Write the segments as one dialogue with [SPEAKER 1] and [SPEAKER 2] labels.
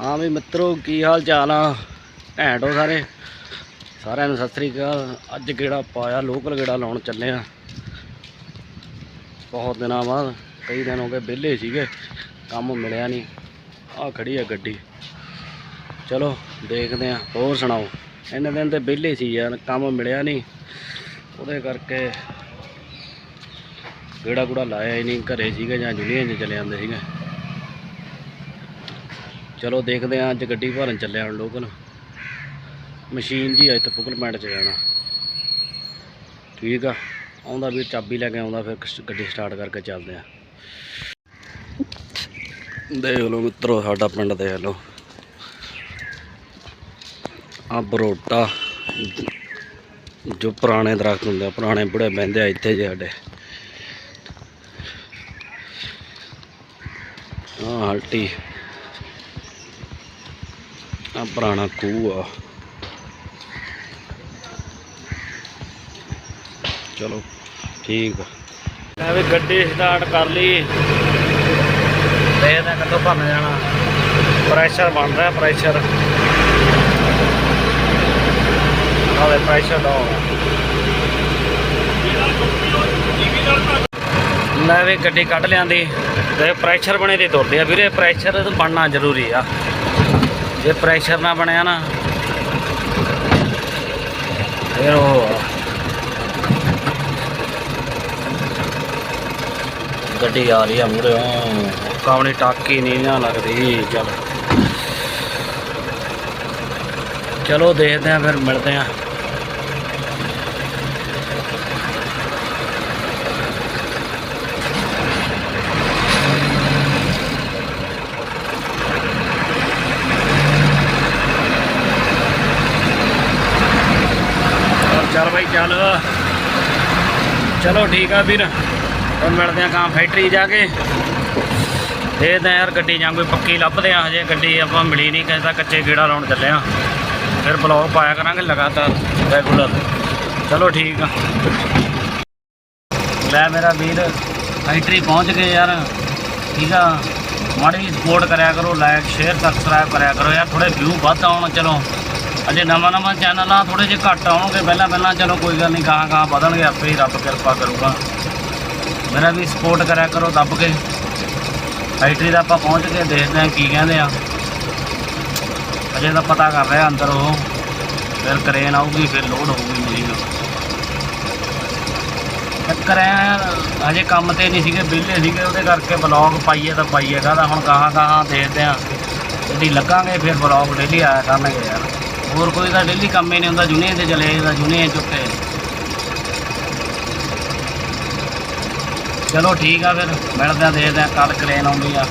[SPEAKER 1] ਹਾਂ ਵੀ ਮਿੱਤਰੋ, ਕੀ ਹਾਲ ਚਾਲ ਆ ਘੈਂਟ ਸਾਰੇ। ਸਾਰਿਆਂ ਨੂੰ ਸਤਿ ਸ੍ਰੀ ਅਕਾਲ। ਅੱਜ ਗੇੜਾ ਪਾਇਆ, ਲੋਕਲ ਗੇੜਾ ਲਾਉਣ ਚੱਲੇ ਆ। ਬਹੁਤ ਦਿਨਾਂ ਬਾਅਦ, ਕਈ ਦਿਨ ਹੋ ਗਏ ਵਿਹਲੇ ਸੀਗੇ, ਕੰਮ ਮਿਲਿਆ ਨਹੀਂ। ਆ ਖੜੀ ਆ ਗੱਡੀ। ਚਲੋ, ਦੇਖਦੇ ਆ। ਹੋਰ ਸੁਣਾਓ? ਇੰਨੇ ਦਿਨ ਤੇ ਵਿਹਲੇ ਸੀ ਯਾਰ, ਕੰਮ ਮਿਲਿਆ ਨਹੀਂ। ਉਹਦੇ ਕਰਕੇ ਗੇੜਾ ਗੁੜਾ ਲਾਇਆ ਹੀ ਨਹੀਂ, ਘਰੇ ਸੀਗੇ ਜਾਂ ਜੁਲੀਆਂ 'ਚ ਚਲੇ ਜਾਂਦੇ ਸੀਗੇ। ਚਲੋ ਦੇਖਦੇ ਆਂ ਅੱਜ ਗੱਡੀ ਭਰਨ ਚੱਲਿਆ ਹੁਣ ਲੋਕਲ। ਮਸ਼ੀਨ ਜੀ ਅੱਜ ਪੁਕਲ ਪਿੰਡ ਚ ਜਾਣਾ। ਠੀਕ ਆ, ਆਉਂਦਾ ਵੀ ਚਾਬੀ ਲੈ ਕੇ ਆਉਂਦਾ, ਫਿਰ ਗੱਡੀ ਸਟਾਰਟ ਕਰਕੇ ਚੱਲਦੇ ਆ। ਦੇਖ ਲਓ ਮਿੱਤਰੋ, ਸਾਡਾ ਪਿੰਡ ਦੇਖ ਲਓ। ਆ ਬਰੋਟਾ, ਜੋ ਪੁਰਾਣੇ ਦਰਖਤ ਹੁੰਦੇ ਆ, ਪੁਰਾਣੇ ਬੁੜੇ ਬਹਿੰਦੇ ਆ ਇੱਥੇ ਜੇ ਸਾਡੇ। ਆ ਹਲਟੀ। ਆ ਪੁਰਾਣਾ ਖੂਹ ਆ। ਚਲੋ, ਠੀਕ ਆ। ਮੈਂ ਵੀ ਗੱਡੀ ਸਟਾਰਟ ਕਰ ਲਈ। ਦੇਖਦੇ ਕਦੋਂ ਭਰਨ ਜਾਣਾ। ਪ੍ਰੈਸ਼ਰ ਬਣ ਰਿਹਾ ਪ੍ਰੈਸ਼ਰ ਆਵੇ ਪ੍ਰੈਸ਼ਰ ਡਾਊਨ ਲੈ ਵੀ ਗੱਡੀ ਕੱਢ ਲਿਆਂਦੀ। ਤੇ ਪ੍ਰੈਸ਼ਰ ਬਣੇ ਤੇ ਤੁਰਦੇ ਆ। ਵੀਰੇ ਪ੍ਰੈਸ਼ਰ ਬਣਨਾ ਜ਼ਰੂਰੀ ਆ। ਜੇ ਪ੍ਰੈਸ਼ਰ ਨਾ ਬਣਿਆ ਨਾ, ਫਿਰ ਉਹ ਗੱਡੀ ਆ ਰਹੀ ਆ ਮੂਰੇ ਕਾਵਣੀ ਟਾਕੀ ਨਹੀਂ ਨਾ ਲੱਗਦੀ, ਚਲ। ਚਲੋ ਦੇਖਦੇ ਆ ਫਿਰ ਮਿਲਦੇ ਆ ਚੱਲ। ਚਲੋ ਠੀਕ ਆ ਵੀਰ। ਹੁਣ ਮਿਲਦੇ ਆ ਕਾਂ ਫੈਕਟਰੀ ਜਾ ਕੇ। ਦੇਖਦੇ ਆ ਯਾਰ ਗੱਡੀ ਜਾਂ ਕੋਈ ਪੱਕੀ ਲੱਭਦੇ ਆ ਹਜੇ। ਗੱਡੀ ਆਪਾਂ ਮਿਲੀ ਨਹੀਂ, ਕਹਿੰਦਾ ਕੱਚੇ ਗੇੜਾ ਲਾਉਣ ਚੱਲੇ ਆ। ਫਿਰ ਬਲੌਗ ਪਾਇਆ ਕਰਾਂਗੇ ਲਗਾਤਾਰ ਰੈਗੂਲਰ ਚਲੋ ਠੀਕ ਆ। ਲੈ ਮੇਰਾ ਵੀਰ ਫੈਕਟਰੀ ਪਹੁੰਚ ਗਏ ਯਾਰ। ਠੀਕ ਆ। ਮਾੜੀ ਸਪੋਰਟ ਕਰਿਆ ਕਰੋ ਲਾਈਕ ਸ਼ੇਅਰ ਸਬਸਕ੍ਰਾਈਬ ਕਰਿਆ ਕਰੋ। ਯਾਰ ਥੋੜੇ ਵਿਊ ਵੱਧ ਆਉਣ, ਚਲੋ। ਅਜੇ ਨਵਾਂ ਨਵਾਂ ਚੈਨਲ ਆ ਥੋੜੇ ਜਿਹੇ ਘੱਟ ਆਉਣਗੇ, ਪਹਿਲਾਂ ਪਹਿਲਾਂ ਚਲੋ ਕੋਈ ਗੱਲ ਨਹੀਂ, ਗਾਹਾਂ ਗਾਹਾਂ ਵਧਣਗੇ, ਆਪੇ ਹੀ ਰੱਬ ਕਿਰਪਾ ਕਰੂਗਾ। ਮੇਰਾ ਵੀ ਸਪੋਰਟ ਕਰਿਆ ਕਰੋ ਦੱਬ ਕੇ। ਫੈਕਟਰੀ ਦਾ ਆਪਾਂ ਪਹੁੰਚ ਕੇ ਦੇਖਦੇ ਹਾਂ ਕੀ ਕਹਿੰਦੇ ਆ। ਅਜੇ ਤਾਂ ਪਤਾ ਕਰ ਰਿਹਾ ਅੰਦਰ ਉਹ। ਫਿਰ ਕਰੇਨ ਆਊਗੀ, ਫਿਰ ਲੋਡ ਹੋਊਗੀ ਮਸ਼ੀਨ ਚੱਕਰ ਐ ਅਜੇ ਕੰਮ ਤੇ ਨਹੀਂ ਸੀਗੇ, ਵਿਹਲੇ ਸੀਗੇ, ਉਹਦੇ ਕਰਕੇ ਬਲੌਗ ਪਾਈਏ ਤਾਂ ਪਾਈਏ ਕਾਹਦਾ ਹੁਣ ਗਾਹਾਂ ਗਾਹਾਂ ਦੇਖਦੇ ਆ ਜਿਹੜੀ ਲੱਗਾਂਗੇ, ਫਿਰ ਬਲੌਗ ਡੇਲੀ ਆਇਆ ਕਰਨਗੇ ਯਾਰ। ਹੋਰ ਕੋਈ ਤਾਂ ਡੇਲੀ ਕੰਮ ਹੀ ਨਹੀਂ ਹੁੰਦਾ ਜੁਨੀਅਰ ਤੇ ਚਲੇ ਜਾਂਦਾ ਜੁਨੀਅਰ ਚੁੱਕੇ। ਚਲੋ ਠੀਕ ਆ ਫਿਰ, ਮਿਲਦੇ ਆ, ਦੇਖਦੇ ਆ ਕੱਲ ਕ੍ਰੇਨ ਆਉਂਦੀ ਆ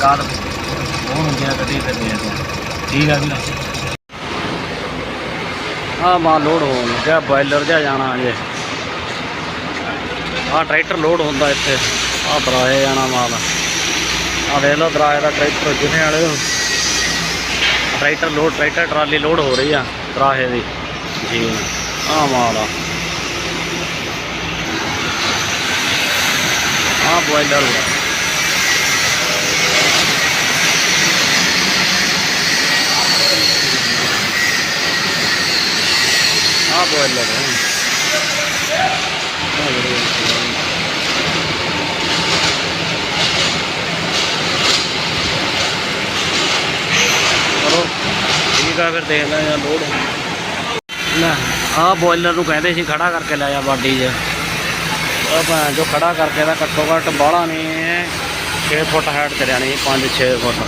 [SPEAKER 1] ਕੱਲ ਉਹ ਹੁੰਦੀ ਆ, ਗੱਡੀ ਫਿਰ ਦੇਖਦੇ ਆ। ਠੀਕ ਆ ਵੀਰ। ਆ ਮਾ ਲੋਡ ਹੋਣ ਲੱਗਿਆ ਬਾਇਲਰ ਜਿਹਾ ਜਾਣਾ ਅਜੇ ਆ ਟਰੈਕਟਰ ਲੋਡ ਹੁੰਦਾ ਇੱਥੇ। ਆ ਦਰਾਏ ਜਾਣਾ ਮਾਲ। ਆ ਦੇਖ ਲਓ ਦਰਾਏ ਦਾ ਟਰੈਕਟਰ ਜਿਹਨੇ ਵਾਲੇ। Tractor load, tractor trolley load ਹੋ ਰਹੀ ਆ ਦਰਾਹੇ ਦੀ। ਜੀ। ਆ ਮਾਲ ਆ। ਆ ਬੋਇਲਰ ਆ। ਆ ਬੋਇਲਰ ਹੈ ਆਹ ਜਿਹੜੇ ਚਲੋ ਠੀਕ ਆ ਫਿਰ ਦੇਖਦੇ ਆ ਲੋਡ। ਲੈ, ਆਹ ਬੋਇਲਰ ਨੂੰ ਕਹਿੰਦੇ ਸੀ ਖੜਾ ਕਰਕੇ ਲੈ ਜਾ ਬਾਡੀ 'ਚ। ਉਹ ਭੈਣ ਜੋ ਖੜਾ ਕਰਕੇ ਦਾ ਘੱਟੋ ਘੱਟ ਬਾਹਲਾ ਨਹੀਂ 6 ਫੁੱਟ ਹਾਈਟ ਤੇ ਰਹਿਣੀ 5-6 ਫੁੱਟ।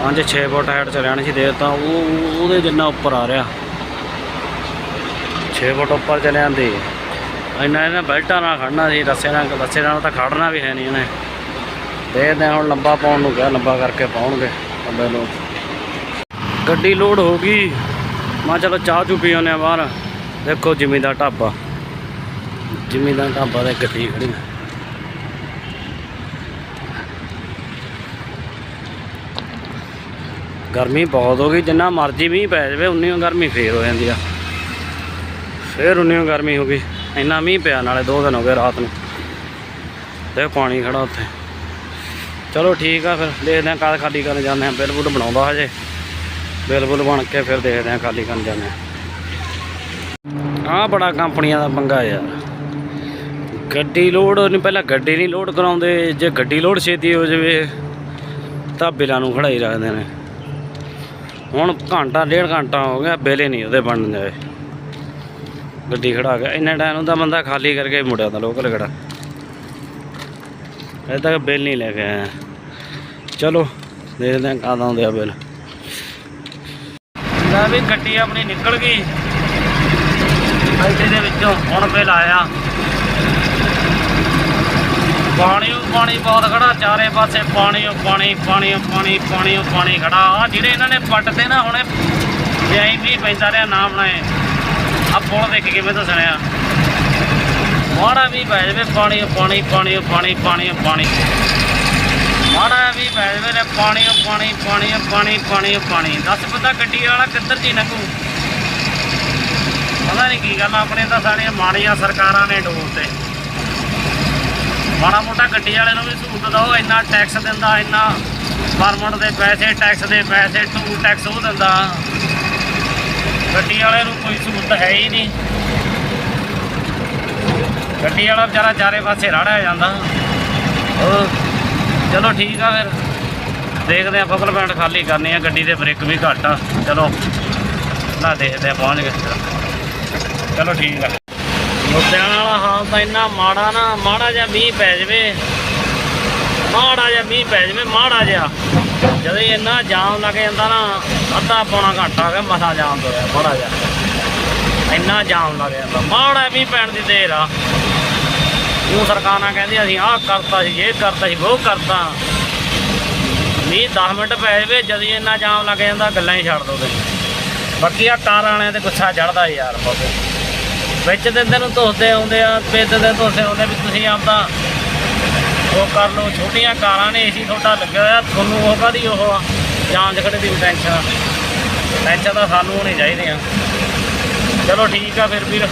[SPEAKER 1] 5-6 ਫੁੱਟ ਹਾਈਟ ਤੇ ਰਹਿਣੀ ਸੀ, ਦੇ ਤਾਂ ਉਹ ਉਹਦੇ ਜਿੰਨਾ ਉੱਪਰ ਆ ਰਿਹਾ। 6 ਫੁੱਟ ਉੱਪਰ ਚਲੇ ਜਾਂਦੇ ਇੰਨਾ ਇਹਨਾਂ ਬੈਲਟਾਂ ਨਾਲ ਖੜਨਾ ਸੀ, ਰੱਸੇ ਨਾਲ ਰੱਸੇ ਨਾਲ ਤਾਂ ਖੜਨਾ ਵੀ ਹੈ ਨਹੀਂ ਇਹਨੇ। ਦੇਖਦੇ ਹੁਣ ਲੰਬਾ ਪਾਉਣ ਨੂੰ ਕਿਹਾ, ਲੰਬਾ ਕਰਕੇ ਪਾਉਣਗੇ। ਬੰਦੇ ਨੂੰ ਗੱਡੀ ਲੋਡ ਹੋ ਗਈ। ਮੈਂ ਚਲੋ ਚਾਹ ਚੂ ਪੀ ਆਉਂਦੇ ਆ ਬਾਹਰ। ਦੇਖੋ ਜ਼ਿਮੀਂਦਾਰ ਢਾਬਾ। ਜ਼ਿਮੀਂਦਾਰ ਢਾਬਾ ਦੇ ਗੱਡੀ ਖੜੀ ਹੈ। ਗਰਮੀ ਬਹੁਤ ਹੋ ਗਈ, ਜਿੰਨਾ ਮਰਜ਼ੀ ਮੀਂਹ ਪੈ ਜਾਵੇ ਉਨੀ ਓ ਗਰਮੀ ਫੇਰ ਹੋ ਜਾਂਦੀ ਆ। ਫੇਰ ਉਨੀ ਓ ਗਰਮੀ ਹੋ ਗਈ। ਇੰਨਾ ਮੀਂਹ ਪਿਆ ਨਾਲੇ ਦੋ ਦਿਨ ਹੋ ਗਏ ਰਾਤ ਨੂੰ। ਤੇ ਪਾਣੀ ਖੜਾ ਉੱਥੇ। ਚਲੋ ਠੀਕ ਆ ਫਿਰ, ਦੇਖਦੇ ਆ ਕਦ ਖਾਲੀ ਕਰਨ ਜਾਂਦੇ ਆ ਬਿੱਲ ਬੁੱਲ ਬਣਾਉਂਦਾ ਹਜੇ। ਬਿੱਲ ਬਣ ਕੇ ਫਿਰ ਦੇਖਦੇ ਆ ਖਾਲੀ ਕਰਨ ਜਾਂਦੇ ਆ ਬੜਾ ਕੰਪਨੀਆਂ ਦਾ ਪੰਗਾ ਯਾਰ। ਗੱਡੀ ਲੋਡ ਨਹੀਂ, ਪਹਿਲਾਂ ਗੱਡੀ ਨਹੀਂ ਲੋਡ ਕਰਾਉਂਦੇ। ਜੇ ਗੱਡੀ ਲੋਡ ਛੇਤੀ ਹੋ ਜਾਵੇ, ਤਾਂ ਬਿੱਲਾਂ ਨੂੰ ਖੜਾਈ ਰੱਖਦੇ ਨੇ। ਹੁਣ ਘੰਟਾ, ਡੇਢ ਘੰਟਾ ਹੋ ਗਿਆ, ਬਿੱਲ ਹੀ ਨਹੀਂ ਉਹਦੇ ਬਣ ਜਾਏ ਗੱਡੀ ਖੜਾ ਕੇ ਇੰਨਾ ਟਾਈਮ ਹੁੰਦਾ ਬੰਦਾ ਖਾਲੀ ਕਰਕੇ ਮੁੜਿਆ ਤਾਂ ਲੋਕਲ ਖੜਾ। ਅਜੇ ਤੱਕ ਬਿੱਲ ਨਹੀਂ ਲੈ ਕੇ ਆਇਆ। ਚਲੋ, ਦੇਖਦੇ ਹਾਂ ਕਦ ਆਉਂਦੇ ਆ ਬਿੱਲ। ਲੈ ਵੀ ਗੱਡੀ ਆਪਣੀ ਨਿਕਲ ਗਈ। ਆਈਟੀ ਦੇ ਵਿੱਚੋਂ ਹੁਣ ਬਿੱਲ ਲਾਇਆ ਪਾਣੀ ਪਾਣੀ ਬਹੁਤ ਖੜਾ, ਚਾਰੇ ਪਾਸੇ ਪਾਣੀ ਓ ਪਾਣੀ ਪਾਣੀ ਓ ਪਾਣੀ ਪਾਣੀ ਓ ਪਾਣੀ ਖੜਾ। ਆ ਜਿਹੜੇ ਇਹਨਾਂ ਨੇ ਪੱਟ ਤੇ ਨਾ ਹੁਣੇ ਜਾਈ ਵੀ ਪੈਂਦਾ ਰਿਹਾ, ਨਾ ਬਣਾਏ। ਆ ਪੁਲ ਦੇਖ ਕਿਵੇਂ ਦੱਸਣਿਆ ਮਾੜਾ ਵੀ ਪੈ ਜਾਵੇ ਪਾਣੀ ਓ ਪਾਣੀ ਪਾਣੀ ਓ ਪਾਣੀ ਪਾਣੀ ਓ ਪਾਣੀ। ਮਾੜਾ ਵੀ ਪੈ ਜਾਵੇ ਨੇ ਪਾਣੀ ਓ ਪਾਣੀ ਪਾਣੀ ਓ ਪਾਣੀ ਪਾਣੀ ਓ ਪਾਣੀ। ਦੱਸ ਬੰਦਾ ਗੱਡੀ ਵਾਲਾ ਕਿੱਧਰ ਜੀ ਨਕੂ ਪਤਾ ਨਹੀਂ ਕੀ ਗੱਲ ਆਪਣੇ ਤਾਂ ਸਾਰੀਆਂ ਮਾੜੀਆਂ ਸਰਕਾਰਾਂ ਨੇ ਡੋਰ ਮਾੜਾ ਮੋਟਾ ਗੱਡੀ ਵਾਲੇ ਨੂੰ ਵੀ ਸਹੂਲਤ ਦਿਓ, ਇੰਨਾ ਟੈਕਸ ਦਿੰਦਾ, ਇੰਨਾ ਪਰਮਿਟ ਦੇ ਪੈਸੇ ਟੈਕਸ ਦੇ ਪੈਸੇ ਟੂ ਟੈਕਸ ਉਹ ਦਿੰਦਾ। ਗੱਡੀ ਵਾਲੇ ਨੂੰ ਕੋਈ ਸਹੂਲਤ ਹੈ ਹੀ ਨਹੀਂ। ਗੱਡੀ ਵਾਲਾ ਵਿਚਾਰਾ ਚਾਰੇ ਪਾਸੇ ਰੜਿਆ ਜਾਂਦਾ। ਉਹ ਚਲੋ ਠੀਕ ਆ ਫਿਰ। ਦੇਖਦੇ ਆ ਫਕਲ ਪੈਂਟ ਖਾਲੀ ਕਰਨੀ ਆ, ਗੱਡੀ ਦੇ ਬ੍ਰੇਕ ਵੀ ਘੱਟ ਆ। ਚਲੋ, ਨਾ ਦੇਖਦੇ ਆ, ਪਹੁੰਚ ਗਏ। ਚਲੋ ਠੀਕ ਆ। ਲੁਧਿਆਣਾ ਵਾਲਾ ਹਾਲ ਤਾਂ ਇੰਨਾ ਮਾੜਾ ਨਾ, ਮਾੜਾ ਜਿਹਾ ਮੀਂਹ ਪੈ ਜਵੇ। ਮਾੜਾ ਜਿਹਾ ਮੀਂਹ ਪੈ ਜਵੇ, ਮਾੜਾ ਜਿਹਾ। ਜਦੋਂ ਇੰਨਾ ਜਾਮ ਲੱਗ ਜਾਂਦਾ ਨਾ, ਅੱਧਾ ਪੌਣਾ ਘੰਟਾ ਗਿਆ ਮਸਾ ਜਾਮ ਹੋਇਆ ਮਾੜਾ ਜਿਹਾ। ਇੰਨਾ ਜਾਮ ਲੱਗ ਜਾਂਦਾ, ਮਾੜਾ ਮੀਂਹ ਪੈਣ ਦੀ ਦੇਰ ਆ। ਉਹ ਸਰਕਾਰਾਂ ਕਹਿੰਦੀ ਅਸੀਂ ਆਹ ਕਰਤਾ ਸੀ, ਇਹ ਕਰਤਾ ਸੀ, ਉਹ ਕਰਤਾ। ਨਹੀਂ 10 ਮਿੰਟ ਪੈ ਜਵੇ, ਜਦੋਂ ਇੰਨਾ ਜਾਮ ਲੱਗ ਜਾਂਦਾ, ਗੱਲਾਂ ਹੀ ਛੱਡ ਦੋ ਤੁਸੀਂ। ਬਾਕੀ ਆ ਕਾਰਾਂ ਵਾਲਿਆਂ ਤੇ ਗੁੱਸਾ ਚੜਦਾ ਯਾਰ ਬਹੁਤ ਵਿੱਚ ਦਿਨ ਨੂੰ ਧੋਤੇ ਆਉਂਦੇ ਆ ਪੇਦ ਦਿਨ ਧੋਤੇ ਆਉਂਦੇ ਵੀ ਤੁਸੀਂ ਆਪਦਾ ਉਹ ਕਰ ਲਓ। ਛੋਟੀਆਂ ਕਾਰਾਂ ਨੇ ਏਸੀ ਤੁਹਾਡਾ ਲੱਗਿਆ ਹੋਇਆ, ਤੁਹਾਨੂੰ ਉਹ ਕਾਦੀ ਉਹ ਆ? ਜਾਨ ਖੜੇ ਦੀ ਟੈਨਸ਼ਨ ਟੈਨਸ਼ਨ ਤਾਂ ਸਾਨੂੰ ਹੋਣੀ ਚਾਹੀਦੀਆਂ ਚਲੋ ਠੀਕ ਆ ਫਿਰ ਵੀਰ।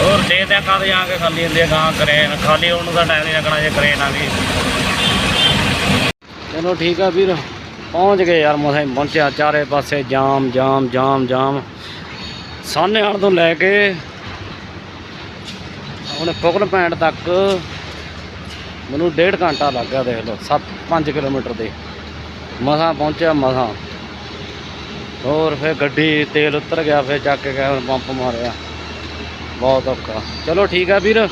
[SPEAKER 1] ਹੋਰ ਦੇਖਦੇ ਆ ਕਦ ਜਾ ਕੇ ਖਾਲੀ ਹੁੰਦੀ ਆ, ਗਾਂ ਕਰੇਨ, ਖਾਲੀ ਹੋਣ ਨੂੰ ਟਾਈਮ ਨਹੀਂ ਲੱਗਣਾ ਜੇ ਕਰੇਨ ਆ ਗਈ। ਚਲੋ ਠੀਕ ਆ ਵੀਰ, ਪਹੁੰਚ ਗਏ ਯਾਰ ਮਸਾਂ ਪਹੁੰਚਿਆ ਚਾਰੇ ਪਾਸੇ, ਜਾਮ ਜਾਮ ਜਾਮ ਜਾਮ। ਸਾਹਨੇ ਆਣ ਤੋਂ ਲੈ ਕੇ ਹੁਣ ਫੁਕਲ ਪੈਂਟ ਤੱਕ ਮੈਨੂੰ ਡੇਢ ਘੰਟਾ ਲੱਗ ਗਿਆ ਦੇਖ ਲਓ 7 5 ਕਿਲੋਮੀਟਰ ਦੇ ਮਸਾਂ ਪਹੁੰਚਿਆ, ਮਸਾਂ। ਹੋਰ ਫਿਰ ਗੱਡੀ ਤੇਲ ਉਤਰ ਗਿਆ, ਫਿਰ ਚੱਕ ਕੇ ਹੁਣ ਪੰਪ ਮਾਰਿਆ। ਬਹੁਤ ਔਖਾ। ਚਲੋ ਠੀਕ ਆ ਵੀਰ।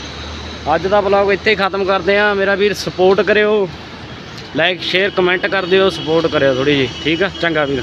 [SPEAKER 1] ਅੱਜ ਦਾ ਵਲੌਗ ਇੱਥੇ ਹੀ ਖਤਮ ਕਰਦੇ ਆ ਮੇਰਾ ਵੀਰ ਸਪੋਰਟ ਕਰਿਓ। ਲਾਈਕ ਸ਼ੇਅਰ ਕਮੈਂਟ ਕਰ ਦਿਓ। ਸਪੋਰਟ ਕਰਿਓ ਥੋੜੀ ਜੀ ਠੀਕ ਆ? ਚੰਗਾ ਵੀਰ।